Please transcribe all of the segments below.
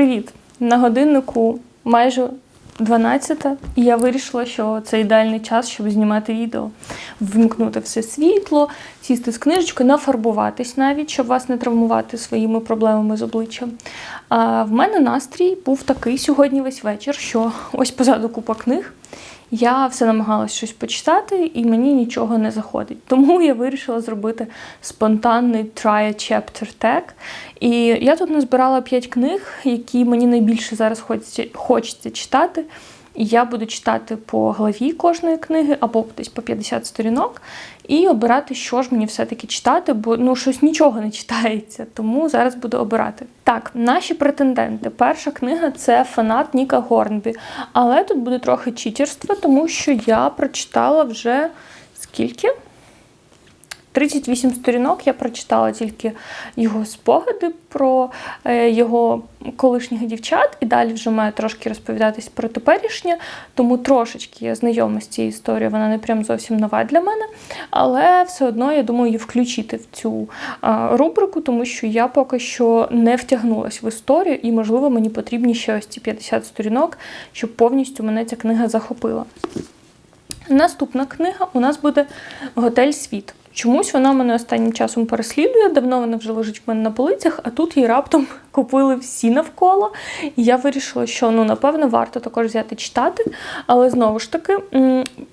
Привіт! На годиннику майже 12, і я вирішила, що це ідеальний час, щоб знімати відео, вмкнути все світло, сісти з книжечкою, нафарбуватись навіть, щоб вас не травмувати своїми проблемами з обличчям. А в мене настрій був такий сьогодні весь вечір, що ось позаду купа книг. Я все намагалась щось почитати, і мені нічого не заходить. Тому я вирішила зробити спонтанний try a chapter tag. І я тут назбирала 5 книг, які мені найбільше зараз хочеться, читати. І я буду читати по главі кожної книги або десь по 50 сторінок, і обирати, що ж мені все-таки читати, бо ну щось нічого не читається. Тому зараз буду обирати. Так, наші претенденти. Перша книга це фанат Ніка Горнбі. Але тут буде трохи читерства, тому що я прочитала вже скільки? 38 сторінок я прочитала тільки його спогади про е, його колишніх дівчат, і далі вже маю трошки розповідатись про теперішнє, тому трошечки я знайома з цією історією, вона не прям зовсім нова для мене. Але все одно я думаю її включити в цю рубрику, тому що я поки що не втягнулася в історію, і, можливо, мені потрібні ще ось ці 50 сторінок, щоб повністю мене ця книга захопила. Наступна книга у нас буде Готель Світ. Чомусь вона мене останнім часом переслідує, давно вона вже лежить в мене на полицях, а тут її раптом купили всі навколо. І я вирішила, що ну, напевно варто також взяти читати. Але знову ж таки,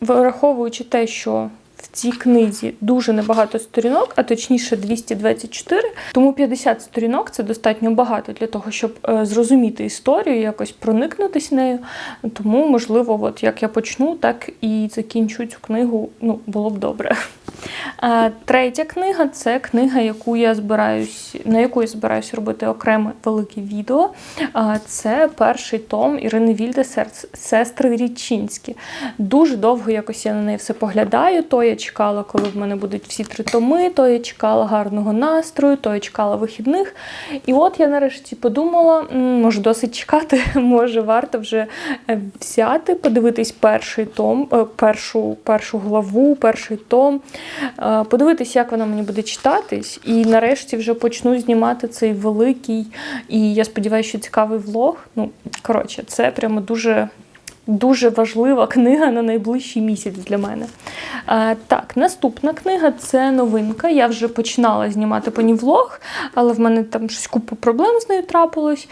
враховуючи те, що цій книзі дуже небагато сторінок, а точніше 224, тому 50 сторінок це достатньо багато для того, щоб е, зрозуміти історію, якось проникнутися нею. Тому, можливо, от як я почну, так і закінчу цю книгу. Ну, було б добре. Третя книга це книга, яку я збираюсь, на яку я збираюсь робити окреме велике відео. А, Це перший том Ірини Вільде Сестри Річинські. Дуже довго якось я на неї все поглядаю. То я чекала, коли в мене будуть всі три томи, то я чекала гарного настрою, то я чекала вихідних. І от я нарешті подумала, може досить чекати, може варто вже е, взяти, подивитись перший том, е, першу, першу главу, перший том. Е, подивитися, як вона мені буде читатись, і нарешті вже почну знімати цей великий і я сподіваюся, що цікавий влог. Ну, коротше, це прямо дуже дуже важлива книга на найближчий місяць для мене. Так, наступна книга це новинка. Я вже починала знімати по ній влог, але в мене там щось купу проблем з нею трапилось.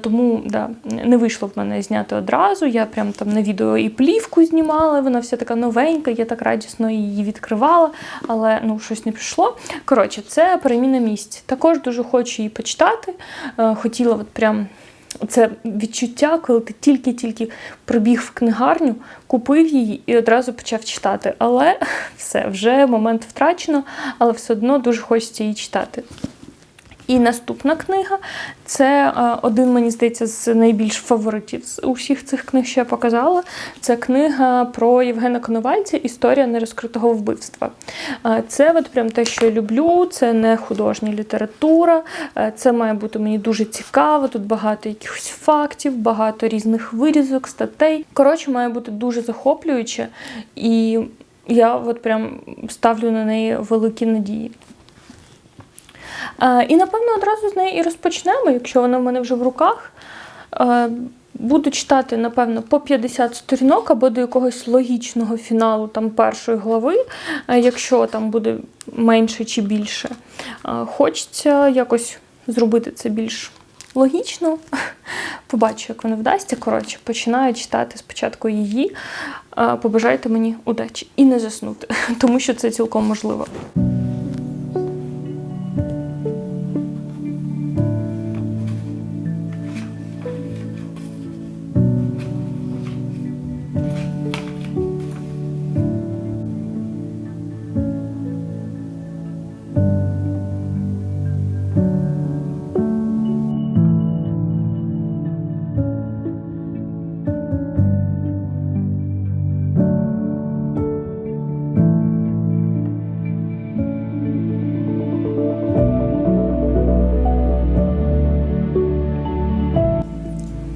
Тому да, не вийшло в мене зняти одразу. Я прям там на відео і плівку знімала, вона вся така новенька, я так радісно її відкривала, але ну, щось не пішло. Коротше, це переміна місць. Також дуже хочу її почитати. Хотіла от прям. Це відчуття, коли ти тільки-тільки прибіг в книгарню, купив її і одразу почав читати. Але все, вже момент втрачено, але все одно дуже хочеться її читати. І наступна книга це е, один, мені здається, з найбільш фаворитів з усіх цих книг, що я показала. Це книга про Євгена Коновальця Історія нерозкритого вбивства. Е, це от прям те, що я люблю, це не художня література, е, це має бути мені дуже цікаво. Тут багато якихось фактів, багато різних вирізок, статей. Коротше, має бути дуже захоплююче, і я от прям ставлю на неї великі надії. Е, і, напевно, одразу з неї і розпочнемо, якщо вона в мене вже в руках. Е, буду читати, напевно, по 50 сторінок або до якогось логічного фіналу там першої глави, е, якщо там буде менше чи більше. Хочеться якось зробити це більш логічно. Побачу, як воно вдасться. Коротше, починаю читати спочатку її. Побажайте мені удачі і не заснути, тому що це цілком можливо.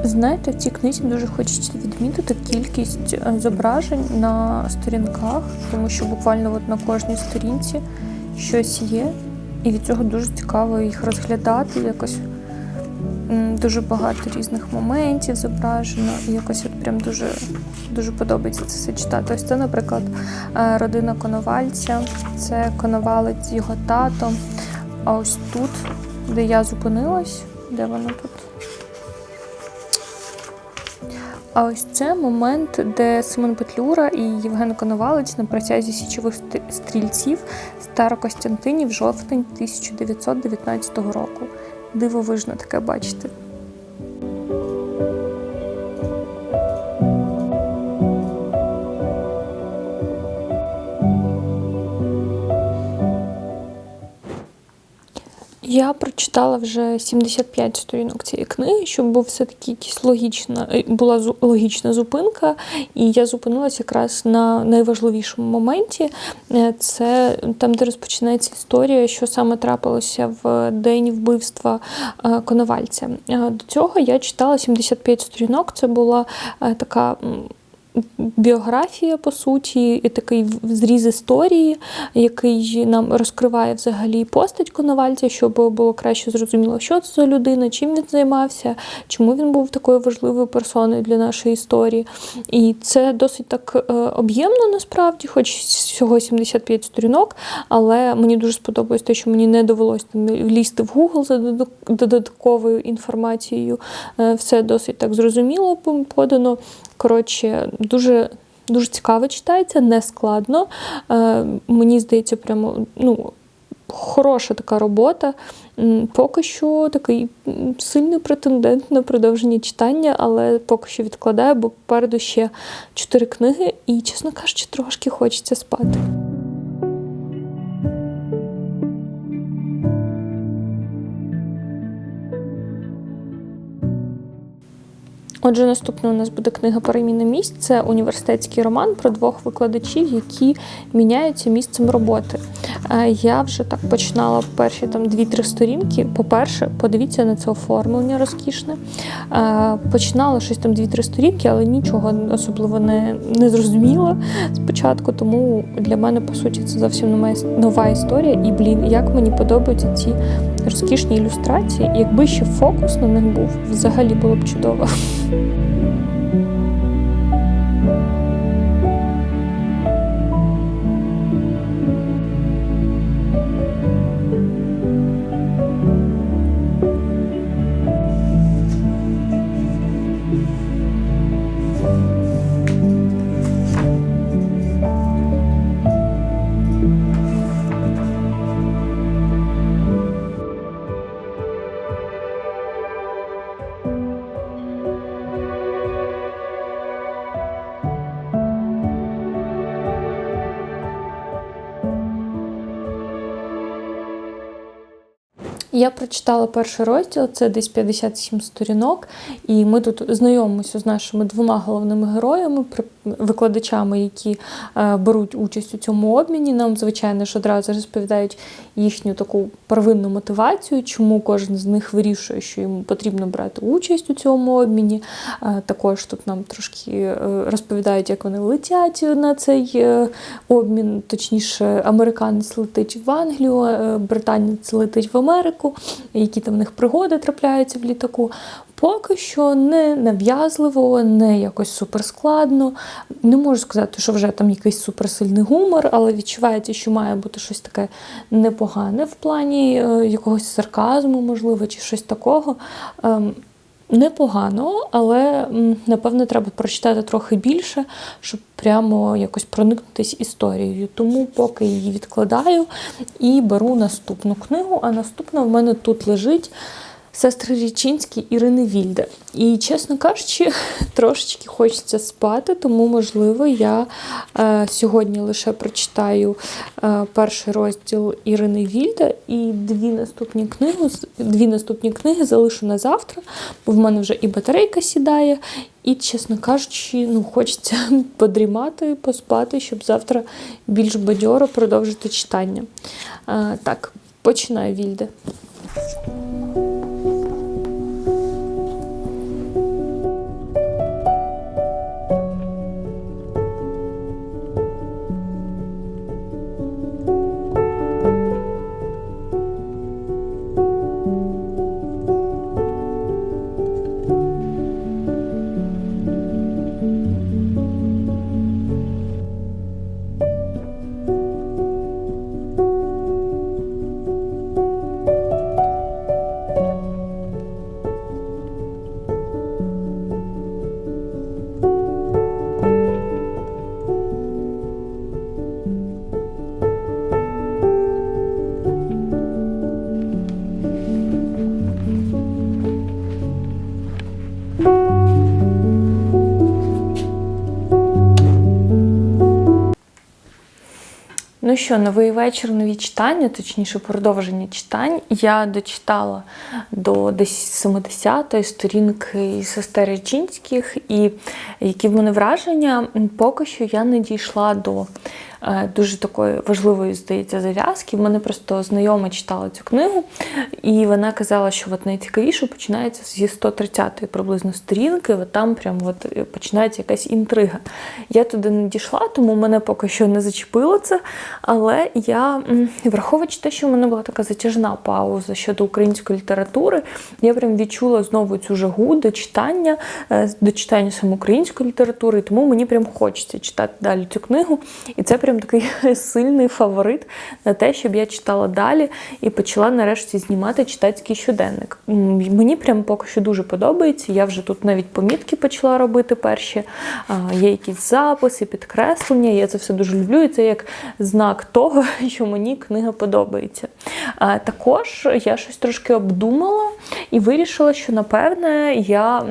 Знаєте, в цій книзі дуже хочеться відмітити кількість е, зображень на сторінках, тому що буквально от на кожній сторінці щось є, і від цього дуже цікаво їх розглядати, якось дуже багато різних моментів зображено, і якось от прям дуже, дуже подобається це все читати. Ось це, наприклад, е, родина Коновальця, це Коновалець його татом. А ось тут, де я зупинилась, де воно тут? А ось це момент, де Симон Петлюра і Євген Коновалець на протязі січових ст- стрільців Старокостянтинів жовтень 1919 року. Дивовижно таке бачити. Я прочитала вже 75 сторінок цієї книги, щоб був все-таки якась логічна, е, була логічна зупинка, і я зупинилася якраз на найважливішому моменті. Е, Це там, де розпочинається історія, що саме трапилося в день вбивства е, Коновальця. До цього я читала 75 сторінок. Це була така. Біографія, по суті, і такий зріз історії, який нам розкриває взагалі постать Коновальця, щоб було краще зрозуміло, що це за людина, чим він займався, чому він був такою важливою персоною для нашої історії. І це досить так е, об'ємно насправді, хоч всього 75 сторінок, але мені дуже сподобалось те, що мені не довелося там лізти в Google за додатковою інформацією. Е, Все досить так зрозуміло подано. Коротше, дуже. Дуже цікаво читається, не складно. Е, мені здається, прямо ну, хороша така робота. Поки що такий сильний претендент на продовження читання, але поки що відкладаю, бо попереду ще чотири книги, і, чесно кажучи, трошки хочеться спати. Отже, наступною у нас буде книга Переміна місць. Це університетський роман про двох викладачів, які міняються місцем роботи. Е, Я вже так починала перші там дві-три сторінки. По-перше, подивіться на це оформлення розкішне. Е, Починала щось там дві-три сторінки, але нічого особливо не, не зрозуміла спочатку. Тому для мене, по суті, це зовсім нова історія. І блін, як мені подобаються ці розкішні ілюстрації. Якби ще фокус на них був, взагалі було б чудово. Я прочитала перший розділ, це десь 57 сторінок, і ми тут знайомимося з нашими двома головними героями, викладачами, які е, беруть участь у цьому обміні. Нам, звичайно ж, одразу розповідають їхню таку первинну мотивацію, чому кожен з них вирішує, що йому потрібно брати участь у цьому обміні. Е, Також тут нам трошки е, розповідають, як вони летять на цей обмін, точніше, американець летить в Англію, британець летить в Америку, які там в них пригоди трапляються в літаку. Поки що не нав'язливо, не якось суперскладно. Не можу сказати, що вже там якийсь суперсильний гумор, але відчувається, що має бути щось таке непогане в плані е, якогось сарказму, можливо, чи щось такого. Ем, Непогано, але напевно треба прочитати трохи більше, щоб прямо якось проникнутися історією. Тому поки її відкладаю і беру наступну книгу. А наступна в мене тут лежить сестри Річинські Ірини Вільде. І, чесно кажучи, трошечки хочеться спати, тому, можливо, я е, сьогодні лише прочитаю е, перший розділ Ірини Вільде і дві наступні книги, дві наступні книги залишу на завтра, бо в мене вже і батарейка сідає. І, чесно кажучи, ну, хочеться подрімати, поспати, щоб завтра більш бадьоро продовжити читання. Е, так, починаю Вільде. Ну що, новий вечір, нові читання, точніше, продовження читань. Я дочитала до десь 70-ї сторінки сестер Речинських, і які в мене враження, поки що я не дійшла до дуже такої важливої, здається, зав'язки. В мене просто знайома читала цю книгу, і вона казала, що от найцікавіше починається зі 130-ї приблизно сторінки, от там прям от починається якась інтрига. Я туди не дійшла, тому мене поки що не зачепило це. Але я, враховуючи те, що в мене була така затяжна пауза щодо української літератури, я прям відчула знову цю жагу до читання, е, до читання саме української літератури, тому мені прям хочеться читати далі цю книгу. І це прям такий сильний фаворит на те, щоб я читала далі і почала нарешті знімати читацький щоденник. Мені прям поки що дуже подобається. Я вже тут навіть помітки почала робити перші. Є якісь записи, підкреслення. Я це все дуже люблю. І це як знак того, що мені книга подобається. Також я щось трошки обдумала і вирішила, що напевне я.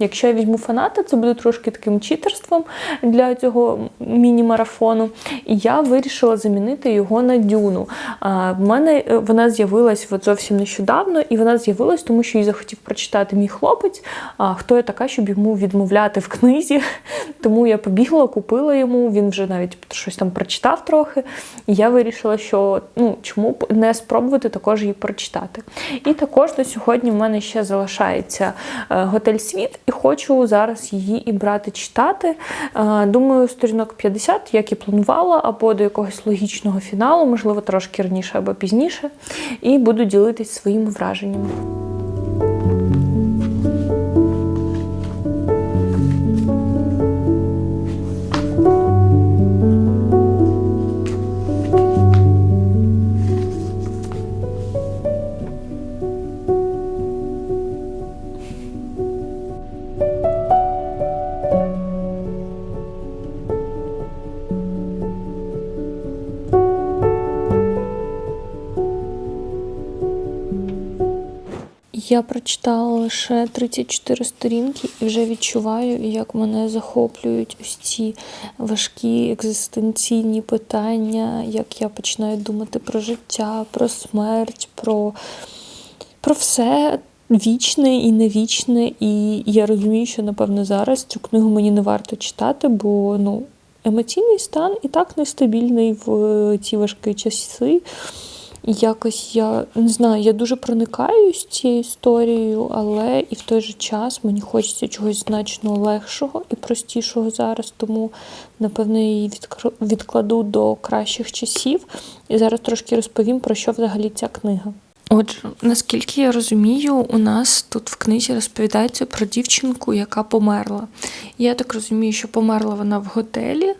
Якщо я візьму фаната, це буде трошки таким читерством для цього міні-марафону. І я вирішила замінити його на дюну. В мене е, вона з'явилась зовсім нещодавно, і вона з'явилась, тому що її захотів прочитати мій хлопець. А хто я така, щоб йому відмовляти в книзі? Тому я побігла, купила йому. Він вже навіть щось там прочитав трохи. І я вирішила, що ну чому б не спробувати також її прочитати. І також до сьогодні в мене ще залишається е, готель Світ і хочу зараз її і брати читати. Е, думаю, сторінок 50, як і планувала, або до якогось логічного фіналу, можливо, трошки раніше або пізніше, і буду ділитись своїми враженнями. Я прочитала лише 34 сторінки і вже відчуваю, як мене захоплюють ось ці важкі екзистенційні питання, як я починаю думати про життя, про смерть, про, про все. Вічне і невічне, і я розумію, що, напевно, зараз цю книгу мені не варто читати, бо ну, емоційний стан і так нестабільний в ці важкі часи якось я не знаю, я дуже проникаюсь цією історією, але і в той же час мені хочеться чогось значно легшого і простішого зараз, тому, напевно, її відкладу до кращих часів. І зараз трошки розповім, про що взагалі ця книга. Отже, наскільки я розумію, у нас тут в книзі розповідається про дівчинку, яка померла. Я так розумію, що померла вона в готелі,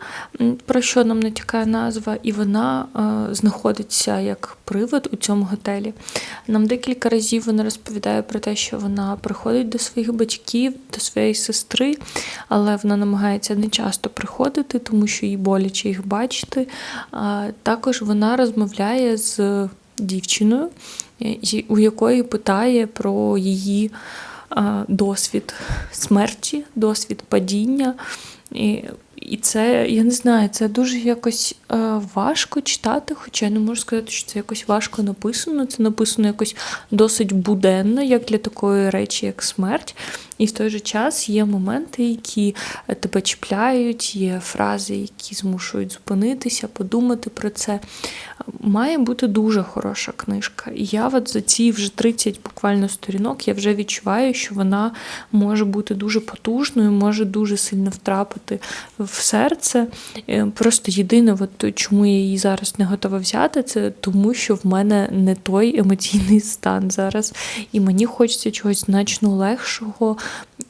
про що нам натякає назва, і вона е, знаходиться як привид у цьому готелі. Нам декілька разів вона розповідає про те, що вона приходить до своїх батьків, до своєї сестри, але вона намагається не часто приходити, тому що їй боляче їх бачити. А також вона розмовляє з дівчиною у якої питає про її досвід смерті, досвід падіння. І і це, я не знаю, це дуже якось е, важко читати, хоча я не можу сказати, що це якось важко написано. Це написано якось досить буденно, як для такої речі, як смерть. І в той же час є моменти, які е, тебе чіпляють, є фрази, які змушують зупинитися, подумати про це. Має бути дуже хороша книжка. І я от за ці вже 30 буквально сторінок я вже відчуваю, що вона може бути дуже потужною, може дуже сильно втрапити в серце. Е, просто єдине, от чому я її зараз не готова взяти, це тому, що в мене не той емоційний стан зараз. І мені хочеться чогось значно легшого,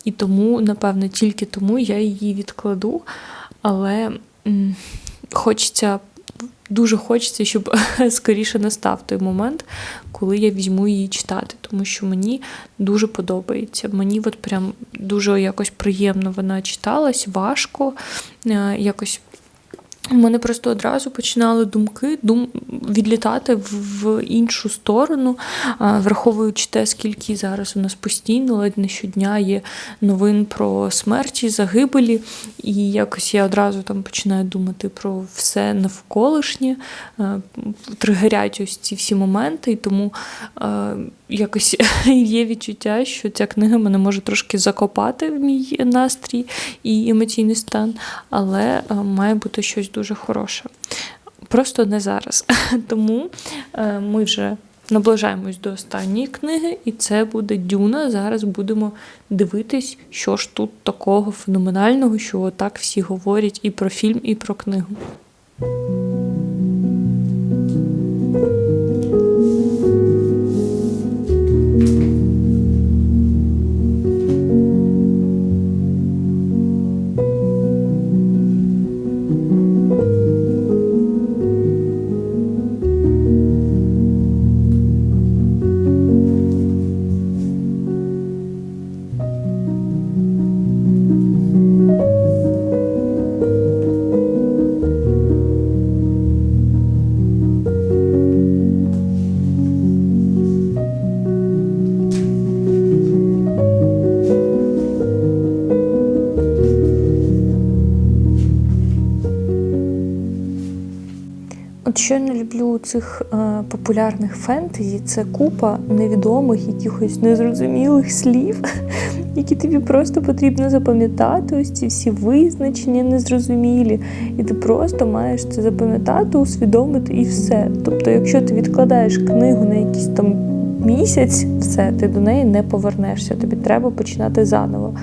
і тому, напевно, тільки тому я її відкладу. Але хочеться. Дуже хочеться, щоб скоріше настав той момент, коли я візьму її читати, тому що мені дуже подобається. Мені от прям дуже якось приємно вона читалась, важко, е, якось У мене просто одразу починали думки дум... відлітати в іншу сторону, враховуючи те, скільки зараз у нас постійно, ледь не щодня є новин про смерті, загибелі, і якось я одразу там починаю думати про все навколишнє, тригерять ось ці всі моменти, і тому якось є відчуття, що ця книга мене може трошки закопати в мій настрій і емоційний стан, але має бути щось дуже хороше. Просто не зараз. Тому е, ми вже наближаємось до останньої книги, і це буде Дюна. Зараз будемо дивитись, що ж тут такого феноменального, що так всі говорять і про фільм, і про книгу. Що я не люблю цих е, популярних фентезі, це купа невідомих, якихось незрозумілих слів, які тобі просто потрібно запам'ятати. Ось ці всі визначення незрозумілі. І ти просто маєш це запам'ятати, усвідомити і все. Тобто, якщо ти відкладаєш книгу на якийсь там місяць, все, ти до неї не повернешся. Тобі треба починати заново.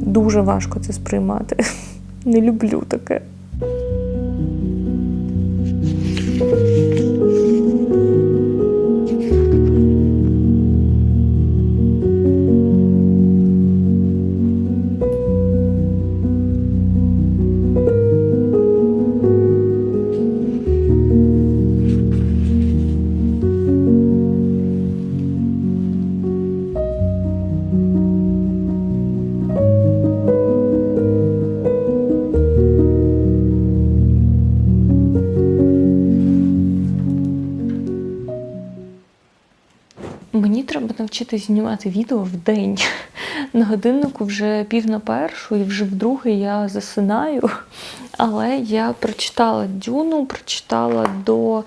Дуже важко це сприймати. Не люблю таке. Навчитися знімати відео в день. На годиннику вже пів на першу, і вже вдруге я засинаю. Але я прочитала Дюну, прочитала до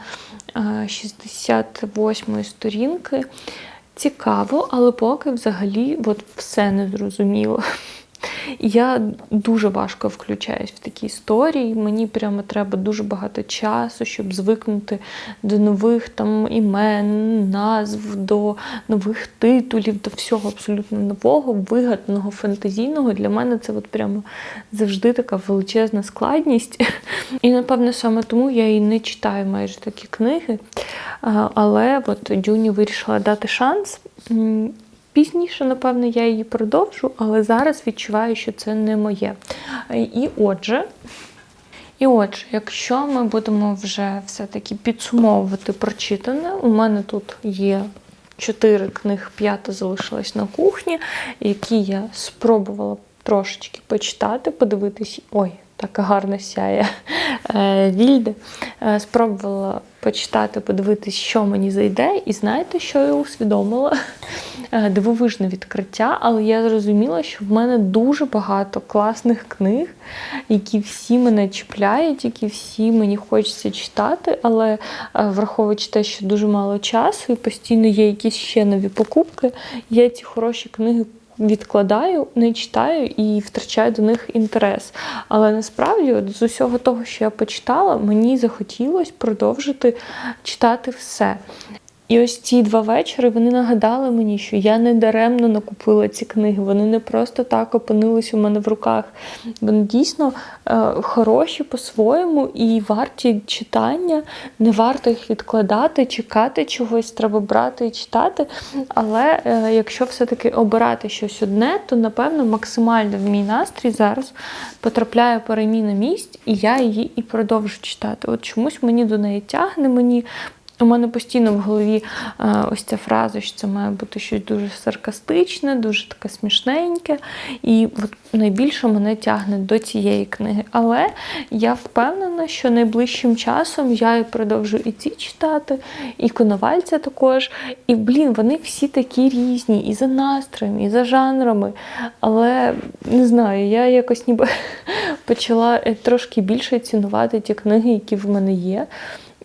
68-ї сторінки. Цікаво, але поки взагалі от все не зрозуміло. Я дуже важко включаюсь в такі історії. Мені прямо треба дуже багато часу, щоб звикнути до нових там імен, назв, до нових титулів, до всього абсолютно нового, вигаданого, фантазійного. Для мене це от прямо завжди така величезна складність. І, напевно, саме тому я і не читаю майже такі книги. Але от Дюні вирішила дати шанс. Пізніше, напевно, я її продовжу, але зараз відчуваю, що це не моє. І отже, і отже, якщо ми будемо вже все-таки підсумовувати прочитане, у мене тут є чотири книги, п'ята залишилась на кухні, які я спробувала трошечки почитати, подивитись. Ой, така гарна сяє е, Вільде. Е, спробувала почитати, подивитись, що мені зайде, і знаєте, що я усвідомила? Е, дивовижне відкриття, але я зрозуміла, що в мене дуже багато класних книг, які всі мене чіпляють, які всі мені хочеться читати, але враховуючи те, що дуже мало часу і постійно є якісь ще нові покупки, я ці хороші книги відкладаю, не читаю і втрачаю до них інтерес. Але насправді, от з усього того, що я почитала, мені захотілося продовжити читати все. І ось ці два вечори вони нагадали мені, що я не даремно накупила ці книги. Вони не просто так опинились у мене в руках. Вони дійсно е, хороші по-своєму і варті читання. Не варто їх відкладати, чекати чогось, треба брати і читати. Але е, якщо все-таки обирати щось одне, то напевно максимально в мій настрій зараз потрапляє переміна місць, і я її і продовжу читати. От чомусь мені до неї тягне, мені У мене постійно в голові е, ось ця фраза, що це має бути щось дуже саркастичне, дуже таке смішненьке. І от найбільше мене тягне до цієї книги. Але я впевнена, що найближчим часом я і продовжу і ці читати, і Коновальця також. І, блін, вони всі такі різні, і за настроєм, і за жанрами. Але не знаю, я якось ніби почала е, трошки більше цінувати ті книги, які в мене є.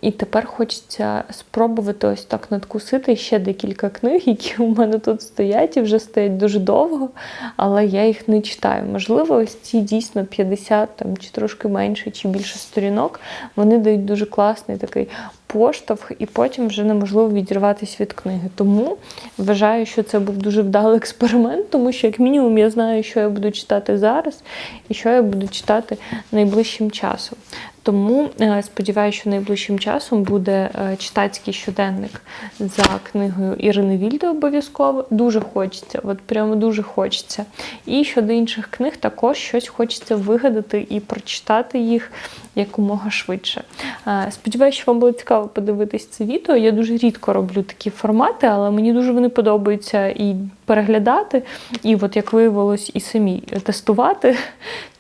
І тепер хочеться спробувати ось так надкусити ще декілька книг, які у мене тут стоять і вже стоять дуже довго, але я їх не читаю. Можливо, ось ці дійсно 50 там, чи трошки менше, чи більше сторінок, вони дають дуже класний такий поштовх, і потім вже неможливо відірватися від книги. Тому вважаю, що це був дуже вдалий експеримент, тому що, як мінімум, я знаю, що я буду читати зараз і що я буду читати найближчим часом. Тому е, сподіваюся, що найближчим часом буде е, читацький щоденник за книгою Ірини Вільди обов'язково. Дуже хочеться, от прямо дуже хочеться. І щодо інших книг також щось хочеться вигадати і прочитати їх якомога швидше. Е, Сподіваюся, що вам було цікаво подивитись це відео. Я дуже рідко роблю такі формати, але мені дуже вони подобаються і переглядати, і от як виявилось, і самі тестувати.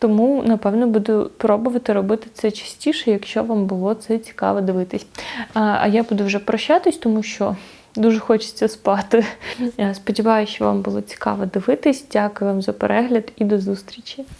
Тому, напевно, буду пробувати робити це частіше, якщо вам було це цікаво дивитись. А я буду вже прощатись, тому що дуже хочеться спати. Сподіваюся, що вам було цікаво дивитись. Дякую вам за перегляд і до зустрічі.